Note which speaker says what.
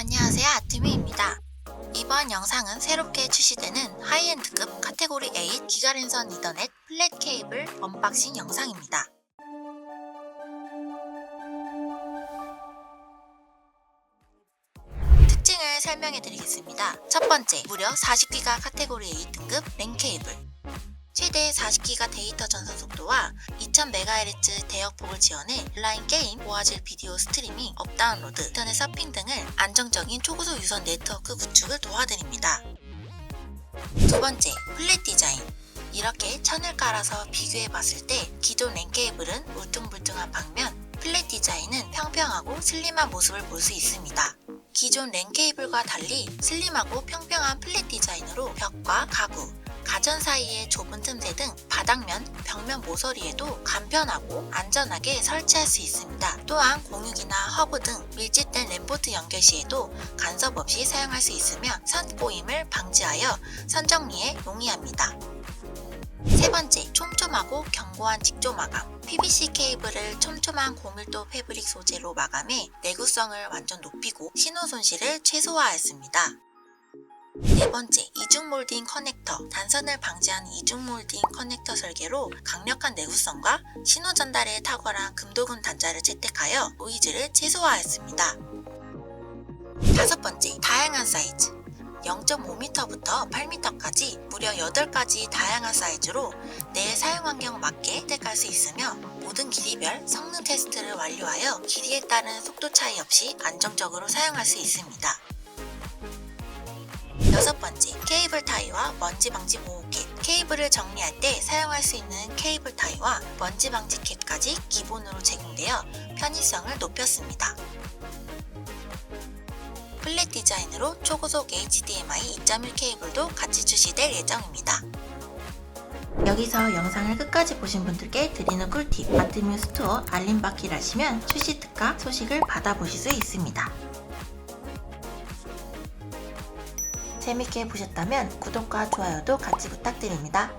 Speaker 1: 안녕하세요 아트미입니다. 이번 영상은 새롭게 출시되는 하이엔드급 카테고리 8 기가랜선 이더넷 플랫 케이블 언박싱 영상입니다. 특징을 설명해 드리겠습니다. 첫 번째, 무려 40기가 카테고리 8 등급 랜 케이블. 최대 40기가 데이터 전송 속도와 2000MHz 대역폭을 지원해 온라인 게임, 고화질 비디오 스트리밍, 업다운로드, 인터넷 서핑 등을 안정적인 초고속 유선 네트워크 구축을 도와드립니다. 두 번째, 플랫 디자인. 이렇게 천을 깔아서 비교해 봤을 때 기존 랜 케이블은 울퉁불퉁한 방면 플랫 디자인은 평평하고 슬림한 모습을 볼 수 있습니다. 기존 랜 케이블과 달리 슬림하고 평평한 플랫 디자인으로 벽과 가구, 가전 사이의 좁은 틈새 등 바닥면, 벽면 모서리에도 간편하고 안전하게 설치할 수 있습니다. 또한 공육이나 허브 등 밀집된 램포트 연결 시에도 간섭 없이 사용할 수 있으며 선 꼬임을 방지하여 선 정리에 용이합니다. 세 번째, 촘촘하고 견고한 직조 마감. PVC 케이블을 촘촘한 고밀도 패브릭 소재로 마감해 내구성을 완전 높이고 신호 손실을 최소화했습니다. 네 번째, 이중 몰딩 커넥터. 단선을 방지하는 이중 몰딩 커넥터 설계로 강력한 내구성과 신호 전달에 탁월한 금도금 단자를 채택하여 노이즈를 최소화했습니다. 다섯 번째, 다양한 사이즈. 0.5m부터 8m까지 무려 8가지 다양한 사이즈로 내 사용 환경 맞게 택할 수 있으며 모든 길이별 성능 테스트를 완료하여 길이에 따른 속도 차이 없이 안정적으로 사용할 수 있습니다. 여섯 번째, 케이블 타이와 먼지 방지 보호 킷. 케이블을 정리할 때 사용할 수 있는 케이블 타이와 먼지 방지 kit까지 기본으로 제공되어 편의성을 높였습니다. 플랫 디자인으로 초고속 HDMI 2.1 케이블도 같이 출시될 예정입니다. 여기서 영상을 끝까지 보신 분들께 드리는 꿀팁 아트뮤 스토어 알림받기를 하시면 출시 특가 소식을 받아보실 수 있습니다. 재밌게 보셨다면 구독과 좋아요도 같이 부탁드립니다.